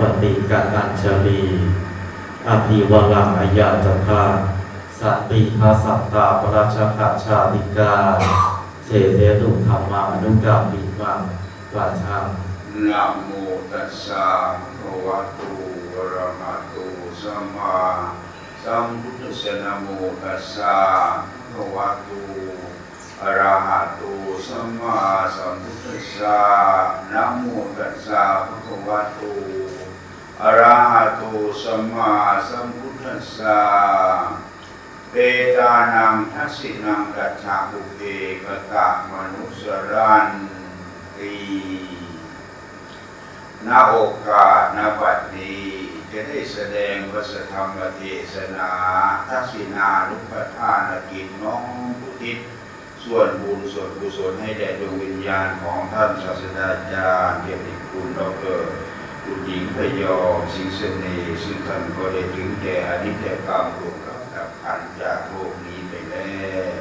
ปฏิกาตัญชลีอภิวรังอายาจคาสัตติภาสัตตาปราชกาชาติกาเสเทตุธรรมานุกรรมปิมังปัจชังนะโมตัสสะภะวะโตอะระหะโตสัมมาสัมพุทธัสสะนะโมตัสสะภะวะโตอะระหะโตสัมมาสัมพุทธัสสะนะโมตัสสะภะคะวะโต อระหะโตสัมมาสัมพุทธัสสะเปตานังทัสสินังกัจฉาบุเพกตะมนุสรันติณโอกาสณบัดนี้จะได้แสดงพระธรรมเทศนาทักษิณานุปทานกิจน้องอุทิศส่วนบุญส่วนกุศลให้แด่ดวงวิญญาณของท่านศาสดาจารย์เกียรติคุณดอกเตอร คุณหญิงพยอมสิงเสน่ห์ซึ่งท่านก็ได้ถึงแก่อนิจจกรรมรวมกับดับขันจากโลกนี้ไปแล้ว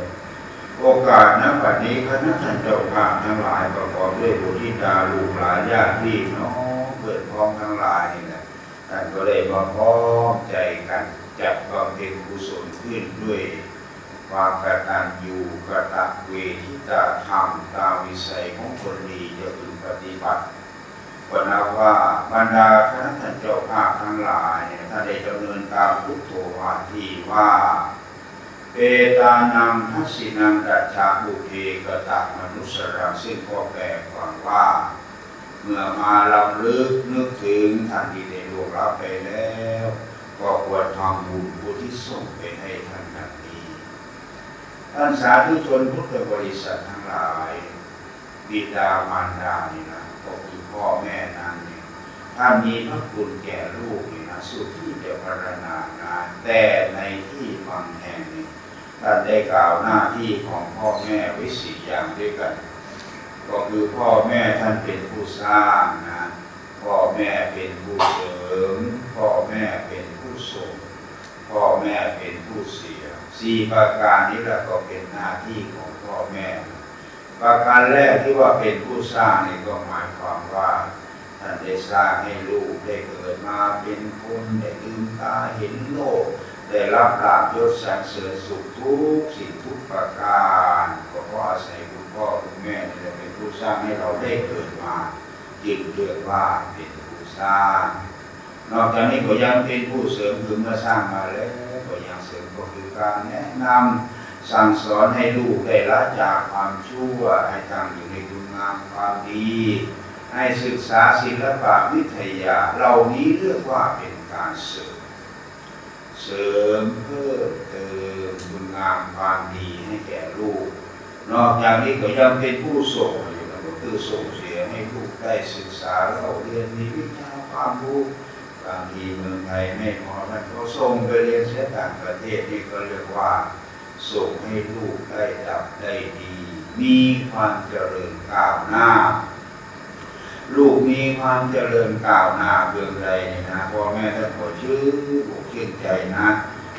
โอกาสณบัดนี้คณะท่านเจ้าภาพทั้งหลายประกอบด้วยบุตรธิดาลูกหลานญาติพี่น้องเพื่อนพ้องทั้งหลายนี่แหละท่านก็เลยมาพร้อมใจกันจัดบำเพ็ญกุศลขึ้นด้วยความกตัญญูกตเวทิตาธรรมตามวิสัยของคนดีจะพึงปฏิบัติ ก็นับว่าบรรดาคณะท่านเจ้าภาพทั้งหลายเนี่ยท่านได้ดำเนินตามพุทโธวาทีว่าเปตานังทัสสินังดัจฉาบุเพกตะมนุสรังซึ่งก็แปลความว่า เมื่อมาลำลึกนึกถึงท่านที่ได้ล่วงลับไปแล้ว ก็ควรทำบุญบุที่ส่งไปให้ท่านดังนี้ท่านสาธุชนพุทธบริษัททั้งหลายบิดามารดานี่นะ ก็คือพ่อแม่นั่นนี่ถ้ามีพระคุณแก่ลูกนี่นะสุดที่จะพรรณนางานแต่ในที่บางแห่งนี่ท่านได้กล่าวหน้าที่ของพ่อแม่ไว้สี่อย่างด้วยกัน ก็คือพ่อแม่ท่านเป็นผู้สร้างนะพ่อแม่เป็นผู้เสริมพ่อแม่เป็นผู้ส่งพ่อแม่เป็นผู้เสียสี่ประการนี้แหละก็เป็นหน้าที่ของพ่อแม่ ประการแรกที่ว่าเป็นผู้สร้างนี่ก็หมายความว่าท่านได้สร้างให้ลูกได้เกิดมาเป็นคนได้ลืมตาเห็นโลกได้รับลาภยศสรรเสริญสุขทุกสิ่งทุกประการก็เพราะอาศัยคุณพ่อคุณแม่นี่แหละเป็นผู้สร้างให้เราได้เกิดมาจึงเรียกว่าเป็นผู้สร้าง นอกจากนี้ก็ยังเป็นผู้เสริมคือเมื่อสร้างมาแล้วก็ยังเสริมก็คือการแนะนำ สั่งสอนให้ลูกได้ละจากความชั่วให้ทำอยู่ในคุณงามความดี ให้ศึกษาศิลปะวิทยาเหล่านี้เรียกว่าเป็นการเสริม เสริมเพิ่มเติมคุณงามความดีให้แก่ลูก นอกจากนี้ก็ยังเป็นผู้ส่งอยู่นะก็คือส่งเสียให้ลูกได้ศึกษาเราเรียนมีวิชาความรู้บางทีเมืองไทยไม่พอท่านก็ส่งไปเรียนเสียต่างประเทศนี่ก็เรียกว่า ส่งให้ลูกได้ดับได้ดี มีความเจริญก้าวหน้า ลูกมีความเจริญก้าวหน้าเบื้องใดนี่นะพ่อแม่ท่านก็ชื่ออกชื่นใจนะ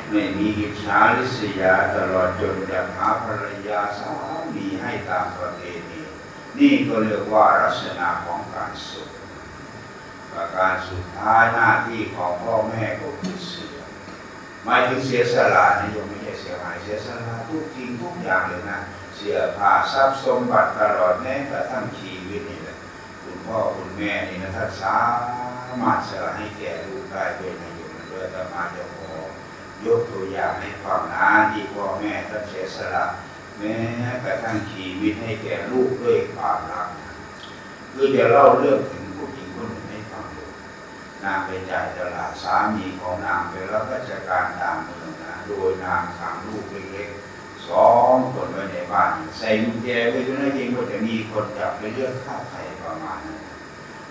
ไม่มีอิจฉาริษยาตลอดจนจะหาภรรยาสามีให้ตามประเพณีนี่ก็เรียกว่าลักษณะของการสุขประการสุดท้ายหน้าที่ของพ่อแม่ก็คือ หมายถึงเสียสละนี่ยังไม่ใช่เสียหายเสียสละทุกสิ่งทุกอย่างเลยนะเสียผ้าทรัพย์สมบัติตลอดแม้กระทั่งชีวิตนี่แหละคุณพ่อคุณแม่นี่นะท่านสามารถสละให้แก่ลูกได้ด้วยนะโยมด้วยแต่มาจะขอยกตัวอย่างให้ฟังนะที่พ่อแม่ท่านเสียสละแม้กระทั่งชีวิตให้แก่ลูกด้วยความรักคือจะเล่าเรื่องถึงผู้หญิงคนหนึ่งให้ฟังดู นางไปจ่ายตลาดสามีของนางไปรับราชการตามเมืองนะโดยนางขังลูกเล็กๆสองคนไว้ในบ้านใส่กุญแจไว้ด้วยนะจริงก็จะมีคนจับไปเรื่องค่าไถ่ประมาณนั้น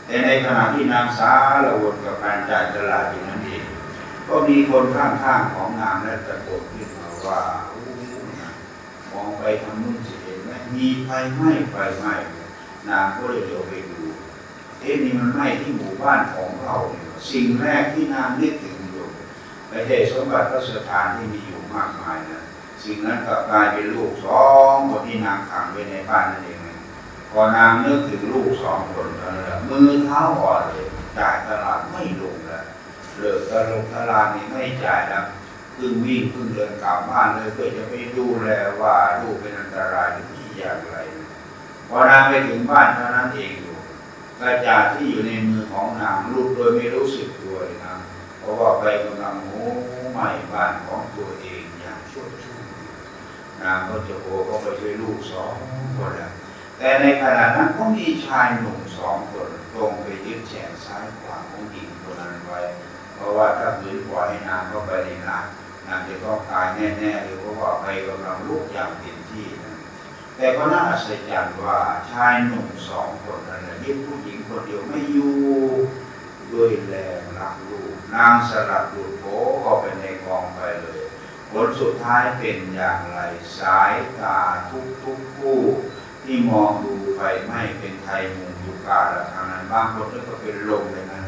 แต่ในขณะที่นางสาละวนกับการจ่ายตลาดอยู่นั้นเองก็มีคนข้างๆของนางนั้นตะโกนขึ้นมาว่าอ้นะมองไปทางนู้นสิเห็นไหมมีไฟไหม้ไฟไหม้นางก็เลยเดียวไปดู เอ๊ะนี่มันไหม้ที่หมู่บ้านของเราเนี่ยสิ่งแรกที่นางนึกถึงอยู่ไม่ใช่สมบัติพระสถานที่มีอยู่มากมายนะสิ่งนั้นกลับกลายเป็นลูกสองคนที่นางขังไว้ในบ้านนั่นเองพอนางนึกถึงลูกสองคนเท่านั้นแหละมือเท้าอ่อนเลยจ่ายตลาดไม่ลงแล้วเลิกตลกตลาดนี่ไม่จ่ายแล้วพิ่งวิ่งพิ่งเดินกลับบ้านเลยเพื่อจะไปดูแลว่าลูกเป็นอันตรายหรือไม่อย่างไรพอนางไปถึงบ้านเท่านั้นเอง กระจาดที่อยู่ในมือของนางลุกโดยไม่รู้สึกตัวเลยนะเพราะว่าไปกำลังโม้ไหม้บ้านของตัวเองอย่างชั่วชูนางก็จะโอก็ไปช่วยลูกสองคนแล้วแต่ในขณะนั้นก็มีชายหนุ่มสองคนตรงไปยึดแขนซ้ายขวาของหญิงคนนั้นไว้ เพราะว่าถ้าขืนปล่อยให้นางเข้าไปในน้ำนางจะต้องตายแน่ๆเลยเพราะว่าไปกำลังลุกอย่างเต็ม แต่ก็น่าอัศจรรย์ว่าชายหนุ่มสองคนนั้นน่ะยึดผู้หญิงคนเดียวไม่อยู่ด้วยแรงรักลูกนางสลัดหลุดโผเข้าไปในกองไฟเลย ผลสุดท้ายเป็นอย่างไร สายตาทุกทุกๆผู้ที่มองดูไฟไหม้เป็นไทยมุงอยู่กาละทางนั้นบางคนก็เป็นลมเลยนะ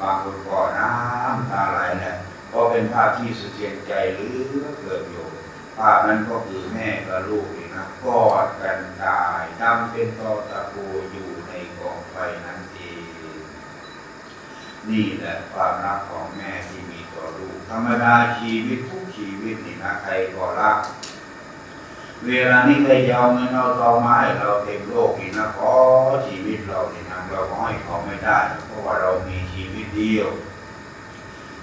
บางคนก็น้ำตาไหลแหละเพราะเป็นภาพที่สะเทือนใจหรือเกิดอยู่ภาพนั้นก็คือแม่กับลูก นะกอดกันตายดำเป็นตอตะโกอยู่ในกองไฟนั้นเองนี่แหละความรักของแม่ที่มีต่อลูกธรรมดาชีวิตทุกชีวิตนี่นะใครก็รัก เวลานี้ใครจะเอาเงินเอาทองมาให้เราเต็มโลกนี่นะขอชีวิตเรานี่นะเราก็ให้เขาไม่ได้ เพราะว่าเรามีชีวิตเดียว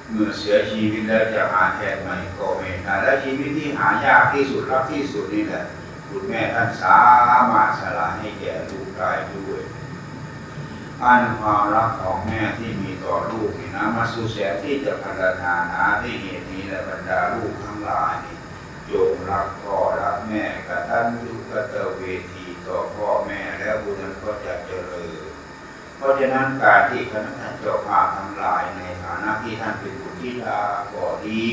เมื่อเสียชีวิตแล้วจะหาแทนใหม่ก็ไม่ได้และชีวิตที่หายากที่สุดรักที่สุดนี่แหละ คุณแม่ท่านสามารถสละให้แก่ลูกได้ด้วย อันความรักของแม่ที่มีต่อลูกนี่นะมาสู่แสนที่จะพัฒนานาที่เหตุนี้และบรรดาลูกทั้งหลายนี่จงรักพ่อรักแม่กตัญญูกตเวทีต่อพ่อแม่แล้วบุญนั้นก็จะเจริญ เพราะฉะนั้นการที่คณะท่านเจ้าภาพทั้งหลายในฐานะที่ท่านเป็นบุตรธิดาก็ดี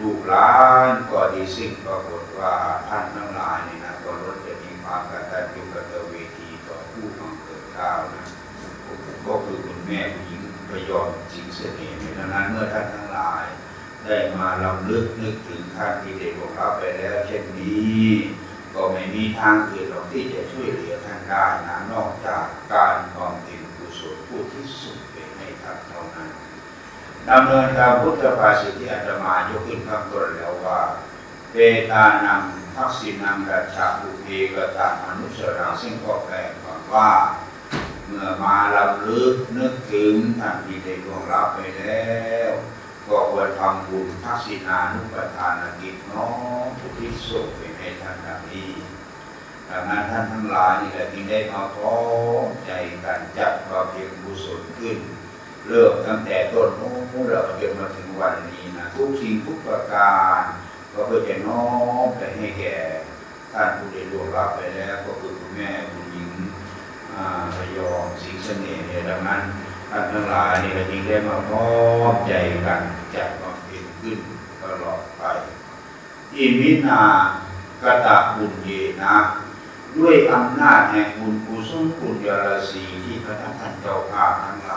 ลูกหลานก็ดีซึ่งปรากฏว่าท่านทั้งหลายนี่นะก็ล้วนจะมีความกตัญญูกตเวทีต่อผู้บังเกิดเกล้าวนะก็คือคุณแม่ผู้หญิงพยอมสิงเสน่ห์ในดังนั้นเมื่อท่านทั้งหลาย ได้มาลำลึกนึกถึงท่านที่ได้ลงรับไปแล้ว เช่นนี้ก็ไม่มีทางอื่นหรอกที่จะช่วยเหลือท่านได้นะนอกจากการบำเพ็ญกุศลผู้ที่สุดเป็นให้ท่านเท่านั้น ดำเนินตามพุทธภาษิตที่อาตมายกขึ้นข้างต้นแล้วว่าเปตานังทักษินังกัจฉาบุเพกตามนุสรังซึ่งก็แปลความว่า เมื่อมาลำลึกนึกถึงท่านที่ได้ล่วงลับไปแล้ว ก็ควรทำบุญทักษิณานุปทานกิจน้อมผู้ที่สุขเป็นให้ท่านดังนี้ดังนั้นท่านทั้งหลายนี่แหละจึงได้มาพร้อมใจกันจัดบำเพ็ญกุศลขึ้น เริ่มตั้งแต่ต้นโน้นเราจนมาถึงวันนี้นะทุกสิ่งทุกประการก็เพื่อจะน้อมไปให้แก่ท่านผู้ได้ล่วงลับไปแล้ว ก็คือคุณแม่คุณหญิงพยอมสิงเสน่ห์เนี่ยดังนั้นท่านทั้งหลายนี่ก็จึงได้มาพร้อมใจกันจัดควาเพียรขึ้นตลอดไปอิมินากตะบุญเยนะด้วยอำนาจแห่งบุญกุศลบุญยาราศีที่พระท่านเจ้าภาพทั้งห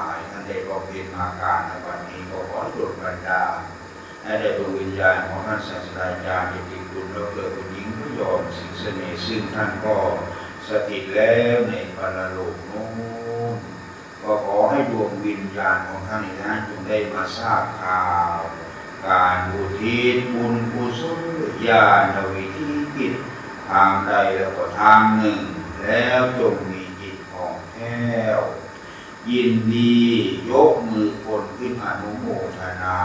ได้บำเพ็ญมาการในวันนี้ก็ขอให้โดบันดาให้ได้ดวงวิญญาณของท่านศาสตราจารย์เด็กคุณแล้วเกิดคุณหญิงพยอมสิงเสน่ห์ซึ่งท่านก็สถิตแล้วในปรโลกโน้นก็ขอให้ดวงวิญญาณของท่านนั้นจงได้มาทราบข่าว การอุทิศบุญกุศลญาณวิธีกิจทางใดแล้วก็ทางหนึ่ง แล้วจงมีจิตของแท้ว ยินดียกมือคนขึ้นอนุโมทนา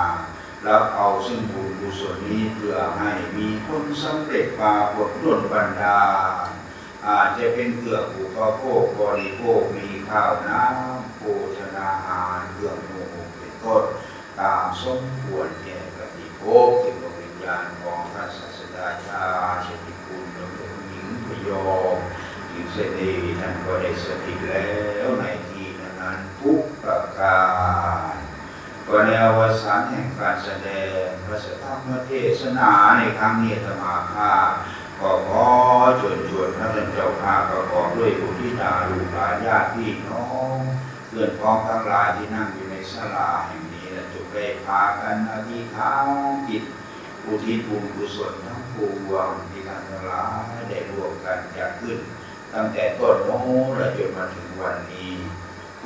แล้วเอาซึ่งบุญกุศลนี้เพื่อให้มีคนสำเร็จปากฏล้นบรรดาลอาจจะเป็นเครื่องอุปโภคบริโภคมีข้าวน้ำโภชนาอาหารเครื่องโมงเป็นต้นตามสมควรแก่ปฏิโภคถึงดวงวิญญาณของท่านศาสดาชาเชติคุณดวงหญิงพยอมหญิงเสนีท่านก็ได้สถิตแล้วใน ทุกประการก็ในอวสานแห่งการแสดงพระสธรรมเทศนาในครั้งนี้ธรรมาภาพก็ขอชวนชวนพระท่านเจ้าภาพประกอบด้วยบุญที่ดาลูกหลานญาติพี่น้องเพื่อนพ้องทั้งหลายที่นั่งอยู่ในศาลาแห่งนี้และจงได้พากันอธิษฐานจิตอุทิศบุญกุศลทั้งปวงที่ท่านทั้งหลายได้ร่วมกันจัดขึ้น ตั้งแต่ต้นโน้นและจนมาถึงวันนี้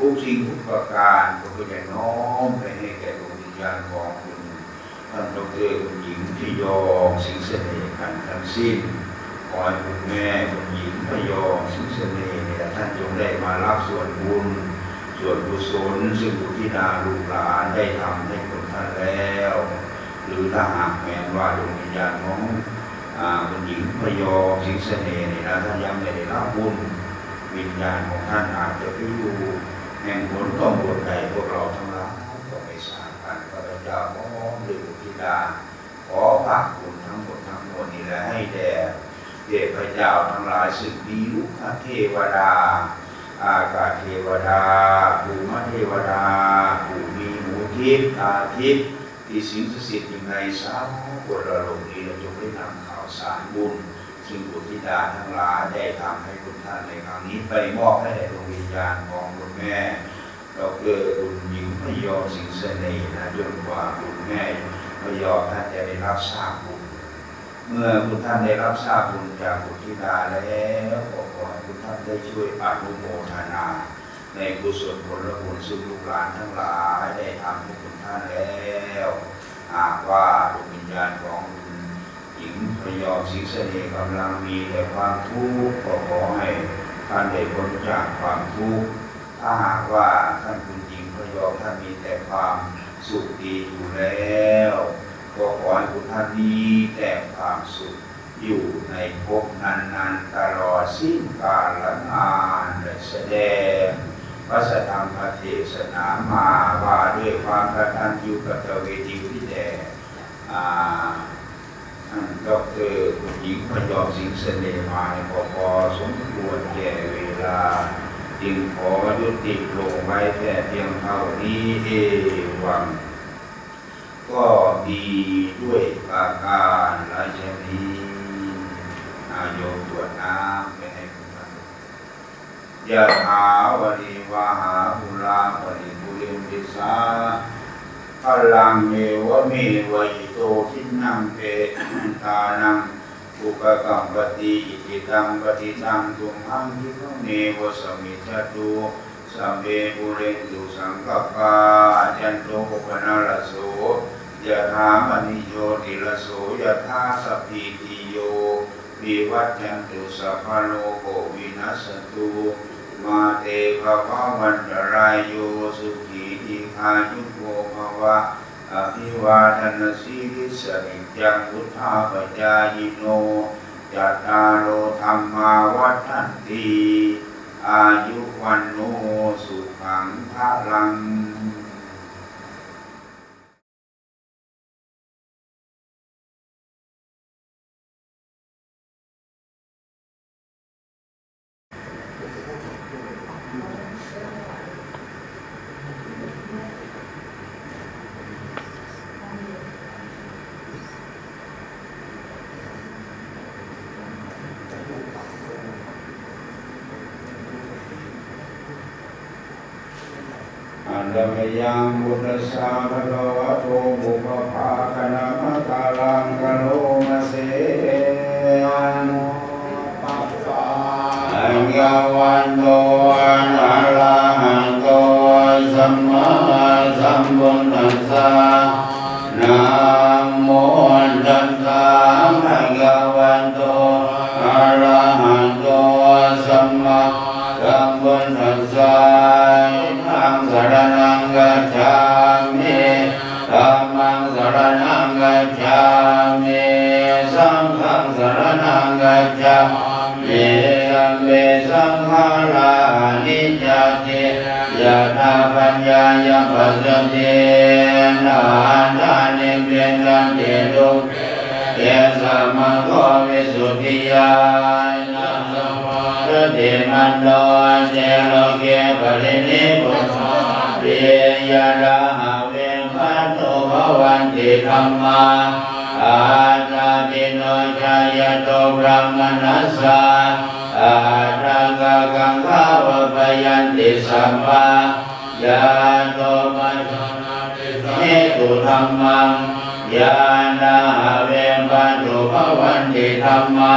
ทุกสิ่งทุกประการก็เพื่อจะน้อมไปให้แก่ดวงวิญญาณของคุณท่านดรคุณหญิงที่ยอมสิงเสน่ห์กันทั้งสิ้นขอให้คุณแม่คุณหญิงพยอมสิงเสน่ห์เนี่ยท่านจงได้มารับส่วนบุญส่วนกุศลซึ่งบุธิดาลูกหลานได้ทำให้คนท่านแล้ว หรือถ้าหากแม้ว่าดวงวิญญาณของอ่าคุณหญิงพยอมสิงเสน่ห์เนี่ยนะท่านยังไม่ได้รับบุญวิญญาณของท่านอาจจะไปอยู่ แห่งผลต้องบนใดพวกเราทั้งหลายก็ไม่ทราบกันพระเจ้าขอหรือบุธิดาขอฝากคุณทั้งหมดทั้งมวลนี้แหละให้แด่เทพเจ้าทั้งหลายซึ่งมีลุกเทวดา อากาศเทวดาภูมิเทวดาผู้มีหูทิพย์ตาทิพย์ที่สิงสถิตอยู่ในสาวกระลกนี้เราจงได้นำข่าวสารบุญ ซึ่งบุตรธิดาทั้งหลายได้ทำให้คุณท่านในครั้งนี้ ไปมอบให้แด่ดวงวิญญาณของคุณแม่เราเกิดคุณหญิงพยอมสิงเสน่ห์นะจนกว่าคุณแม่พยอมท่านจะได้รับทราบบุญเมื่อคุณท่านได้รับทราบบุญจากบุตรธิดาแล้วก็ขอให้คุณท่านได้ช่วยอนุโมทนาในกุศลผลบุญซึ่งลูกหลานทั้งหลายได้ทำให้คุณท่านแล้วหากว่าดวงวิญญาณของ หญิงพยอมสิงเสน่ห์กำลังมีแต่ความทุกข์ก็ขอให้ท่านได้พ้นจากความทุกข์ถ้าหากว่าท่านคุณหญิงพยอมท่านมีแต่ความสุขดีอยู่แล้วก็ขอให้คุณท่านมีแต่ความสุขอยู่ในภพนั้นๆตลอดสิ้นกาลละนานแสดงพระสธรรมเทศนามาว่าด้วยความกตัญญูกตเวทีที่แด่อ่า กเตอรคุณหญิงพยอมสิงเสน่ห์มาในพอพอสมควรแก่เวลา จึงขอยุติลงไว้แค่เพียงเท่านี้เอวัง ก็ดีด้วยประการราชนีอาโยมตรวจน้ำไปให้คุณท่านยะหาวริวาหาภูลาปริปุเรนติสา พลังเมวะเมวิโตทินังเปตานังอุปกัมปติอิติตังปฏิตังตุมหังคิโนเนวสมิจตุสัมเบปุเรนตุสังกปาจันโตปนาลโสยะถามณิโยติลโสยะถาสพีติโยวิวัจจันตุสัพพโลโควินัสตุมาเตภวะวันตรายโยสุขายุโกภวะอภิวาทนาสีริสริจังพุทธาปจายโนจัตตาโลธรรมาวัฏันติอายุวันโนสุขังพลัง อันดมยังบุตสาภะคะวะโตบุพ ธิยานัสสวะรติมันโนเจโลเกปรินิพุทธเรียระหะเวพันโตภวันติธรรมาอาจาติโนชายโตบรมนัสสะอาทังกกังขาวปยันติสัมมาญาโตมัจเหตุธรรมัง ญาณาเวปันตุภวันติธรรมา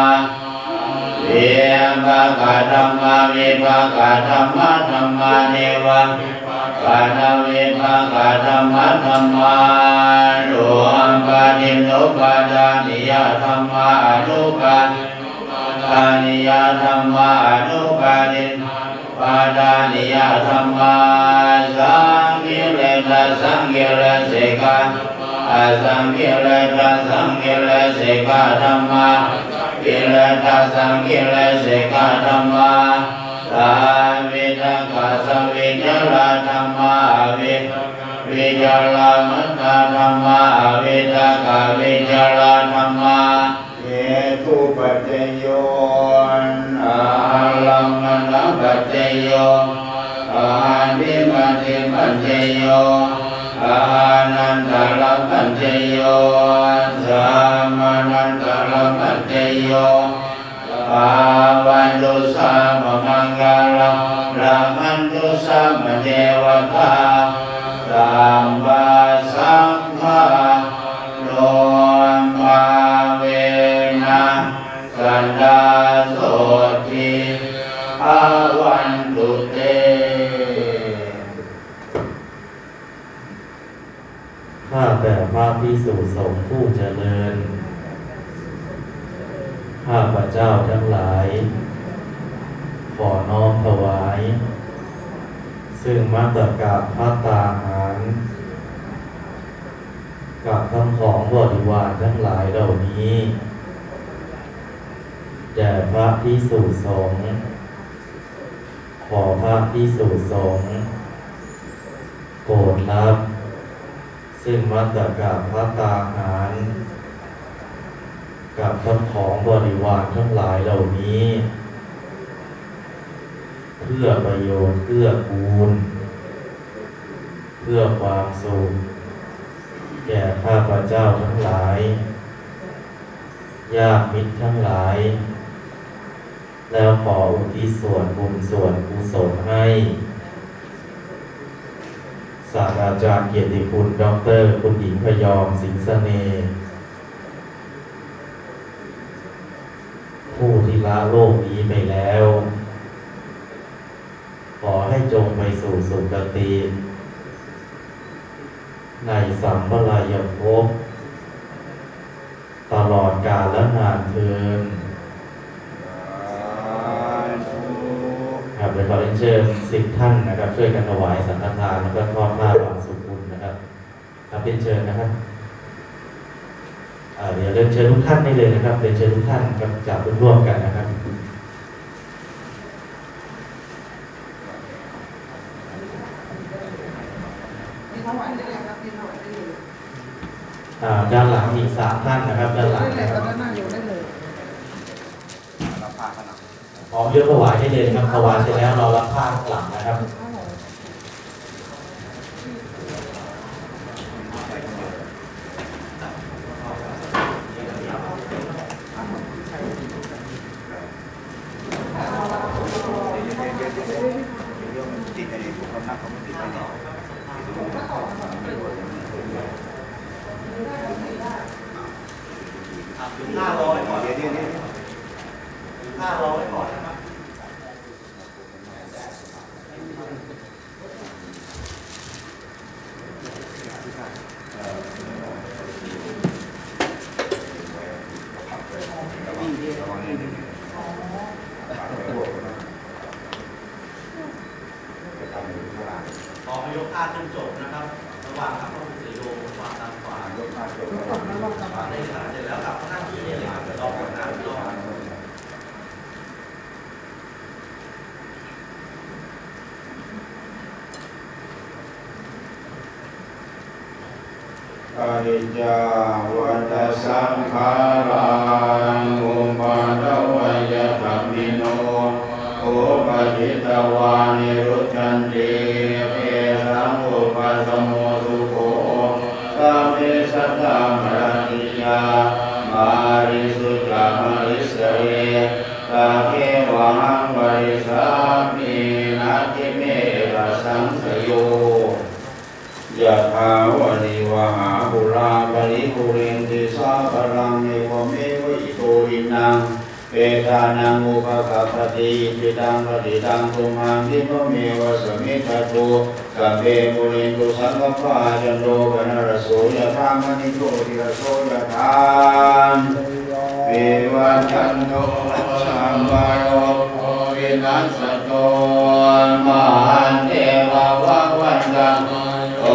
เวียภะกะธรรมาวิภะกะธรรมะธรรมาเนวังปานาวิภะกะธรรมะธรรมานุอัมปานิโนปาดานิยธรรมาอนุปาทานิยธรรมาอนุปานิปาดานิยธรรมาสังกิเลสสังกิเลสกา อาสังกิเลสสังกิเลสิกาธรรมากิเลสสังกิเลสิกาธรรมาสาวิทังกัสวิจลาธรรมาวิวิจลามัตตาธรรมาวิทังกวิจลาธรรมาเยตุปัจเจโยอาลัมมณปัจเจโยอาดิมัติปัจเจโย สามานันตระปัจจโยปาวันตุสามมังคารังรามันตุสามเทวตาสัมป พระพิสุสงฆ์ผู้เจริญ ข้าพเจ้าทั้งหลาย ขอน้อมถวาย ซึ่งมัตตกาพระตาหาร กับทั้งของบริวารทั้งหลายเหล่านี้แด่พระพิสุสงฆ์ขอพระพิสุสงฆ์โปรดรับ ซึ่งมัตตกาพระตาหารกับทั้งของบริวารทั้งหลายเหล่านี้ เพื่อประโยชน์เพื่อกูล เพื่อความสุขแก่ข้าพเจ้าทั้งหลายญาติมิตรทั้งหลาย แล้วขออุทิศส่วนบุญส่วนกุศลให้ ศาสตราจารย์เกียรติคุณดอกเตอรคุณหญิงพยอมสิงห์เสน่ผู้ที่ละโลกนี้ไปแล้ว ขอให้จงไปสู่สุคติ ในสัมปรายภพตลอดกาลและนานเทินครับเดี๋ยว ขอเรียนเชิญสิบท่านนะครับ ช่วยกันถวายสังฆทานแล้วก็ทอดผ้าบางสุขุนนะครับครับเรียนเชิญนะครับอ่าเดี๋ยวเรียนเชิญทุกท่านได้เลยนะครับเรียนเชิญทุกท่านกับจับร่วมกันนะครับมีถวายได้เลยครับมีถวายได้เลยอ่าด้านหลังอีกสามท่านนะครับด้านหลังได้เลยนะคตรัอบ นนั้นนั่งอยู่ได้เยพร้อมยกถวายได้เลยนะครับถวายเสร็จแล้วเรารับผ้าหลังนะครับห้าร้อยก่อนห้าร้อยก่อนนะครับ ขอให้ยกผ้าขึ้นจบนะครับ ระหว่างพระพุทธสีโลวางตามขวาตกแล้วลองสบายได้ขาดเสร็จแล้วกลับมานั่งที่เนี่เลยครับรอก่อนนะรออริจาวัตสังขารังอุปาทวยธรรมิโนโอุปจิตวานิรุชันติานังอุปกัปปติปิตังปฏิตังตุมังทิปะเมวะสมิทตุสัพเพปุเรนตุสังกปาจันโทปนรสโสยะธามณิโตติระโสยะธามเอวัชันโตสัมปโยโควินัสโตมหันเทวะวะวันตังโอ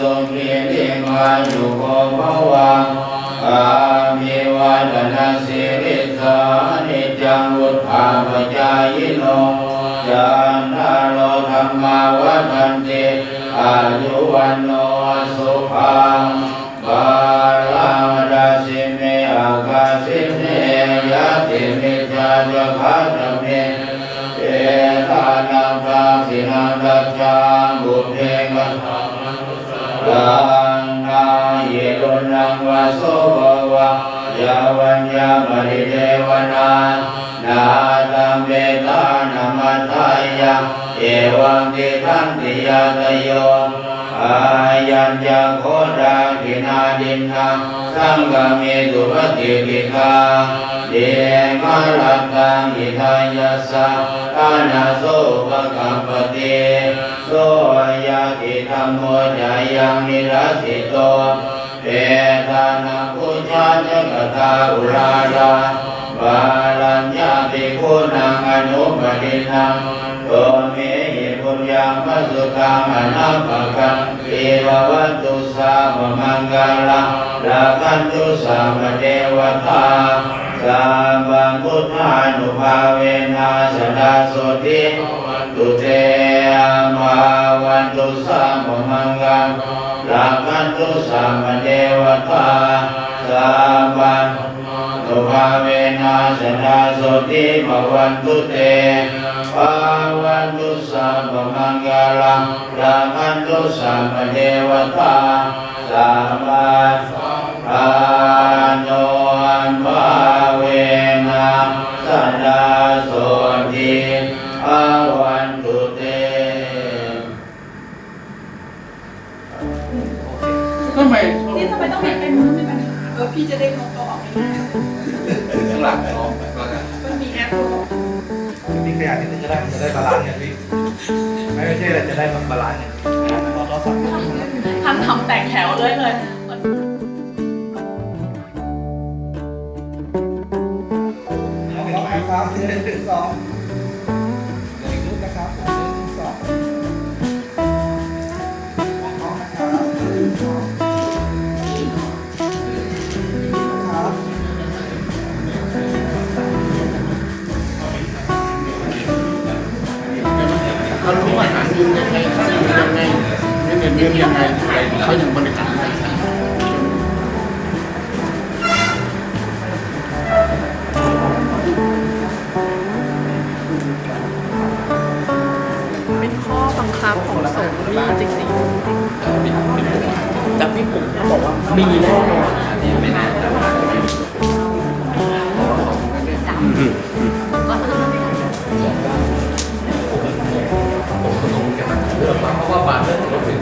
ตุมพินิมายุโกภวังอามิวัตนาสิริสานิ จังวุฒาปจายโนจันทาโลธรรมาวัฏันติอายุวันโนสุขังบาลังดาสิเมอากาสิเมยะติมิจาจะพัทเมเอตานังทาสินังดัจจาบุเพกังลังนาเยรุนังวาโสภวะ ยาวัญญามริเดวนานาตัมเบตานามัทายยังเอวังติทันติยาตโยอายัญญโคดากินาดินนาสังกามิตุปฏิปิกาเดมาลัตตังอิทายาสะอานาโสปะกัมปติโสยาติธรรมโมจายังนิรัสสิโตเอตานาปุญ ญาจักตาอุราดาบาลัญญาติคุณังอนุปดินังโตเมหิปุญญามัสสุขังอนัปปะกังเอวะวัตุสามมังกาลังราคันตุสามเทวตาสาบังพุทธานุภาเวนัสดาโสติตุเตมาวันตุสามมังกังราคันตุสามเทวตา สามัญตุภาเวนัสนาโสติภวันตุเตภาวันตุสัมปมังกาลังรามันตุสัมปเทวตาสัมมาทานโนอันภาเว พี่จะได้ลงตัวออกง่ายข้างหลังน้องก็จะๆมันมีแอปตัวมีขยะนิดนึงก็ได้มันจะได้บาลานซ์ไงพี่ไม่ใช่อะไรจะได้แบบบาลานซ์ไงเราเราสั่งท่านทำแตกแถวเลยเลยเอาไปครับหนึ่งสอง เขารู้ว่าหาเงินยังไงค่าเงินยังไงเงินเงินยังไงอะไรเขายังบริหารได้เป็นข้อบังคับของสงฆ์มีจริงๆแต่พี่ปุ๋มบอกว่ามีแน่นอนไม่น่า จะ